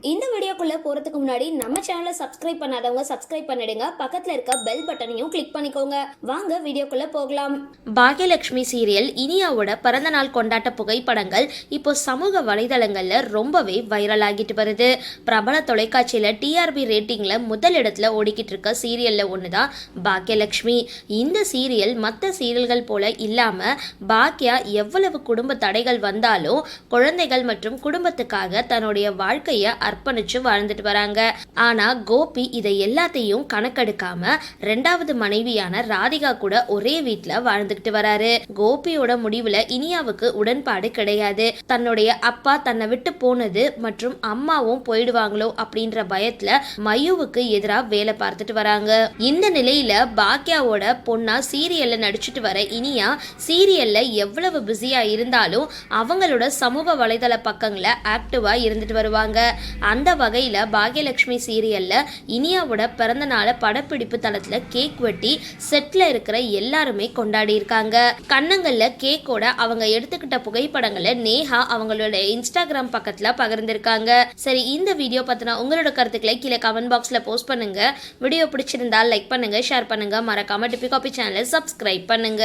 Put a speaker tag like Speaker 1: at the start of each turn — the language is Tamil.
Speaker 1: இந்த வீடியோக்குள்ளே போறதுக்கு முன்னாடி நம்ம சேனலை சப்ஸ்கிரைப் பண்ணாதவங்க சப்ஸ்கிரைப் பண்ணிடுங்க. பக்கத்தில் இருக்க பெல் பட்டனையும் கிளிக் பண்ணிக்கோங்க. வாங்க வீடியோக்குள்ளே போகலாம்.
Speaker 2: பாக்யலட்சுமி சீரியல் இனியாவோட பிறந்த நாள் கொண்டாட்ட புகைப்படங்கள் இப்போ சமூக வலைதளங்களில் ரொம்பவே வைரல் ஆகிட்டு வருது. பிரபல தொலைக்காட்சியில் டிஆர்பி ரேட்டிங்கில் முதல் இடத்துல ஓடிக்கிட்டு இருக்க சீரியலில் ஒன்று தான் பாக்யலட்சுமி. இந்த சீரியல் மற்ற சீரியல்கள் போல இல்லாமல் பாக்யா எவ்வளவு குடும்ப தடைகள் வந்தாலும் குழந்தைகள் மற்றும் குடும்பத்துக்காக தன்னுடைய வாழ்க்கையை அர்ப்பணிச்சு வாழ்ந்துட்டு வராங்க. ஆனா கோபி இதை எல்லாத்தையும் கணக்கெடுக்காம ரெண்டாவது மனைவியான ராதிகா கூட ஒரே வீட்ல வாழ்ந்துகிட்டு வராரு. கோபியோட முடிவுல இனியாவுக்கு உடன்பாடு கிடையாது. தன்னுடைய அப்பா தன்னை விட்டு போனது மற்றும் அம்மாவும் போயிடுவாங்களோ அப்படின்ற பயத்துல மயுவுக்கு எதிரா வேலை பார்த்துட்டு வராங்க. இந்த நிலையில பாக்யாவோட பொண்ணா சீரியல்ல நடிச்சிட்டு வர இனியா சீரியல்ல எவ்வளவு பிஸியா இருந்தாலும் அவங்களோட சமூக வலைதள பக்கங்களை ஆக்டிவா இருந்துட்டு வருவாங்க. அந்த வகை வகையில் பாகியலட்சுமி சீரியலில் இனியாவோட பிறந்த நாளை படப்பிடிப்பு தளத்தில் கேக் வெட்டி செட்டில் இருக்கிற எல்லாருமே கொண்டாடி இருக்காங்க. கேக்கோட அவங்க எடுத்துக்கிட்ட புகைப்படங்களை நேஹா அவங்களோட இன்ஸ்டாகிராம் பக்கத்தில் பகிர்ந்திருக்காங்க. சரி இந்த வீடியோ பற்றின உங்களோட கருத்துக்களை கீழே கமெண்ட் பாக்ஸில் போஸ்ட் பண்ணுங்க. வீடியோ பிடிச்சிருந்தா லைக் பண்ணுங்க ஷேர் பண்ணுங்க. மறக்காம டிபி காபி சேனலை சப்ஸ்கிரைப் பண்ணுங்க.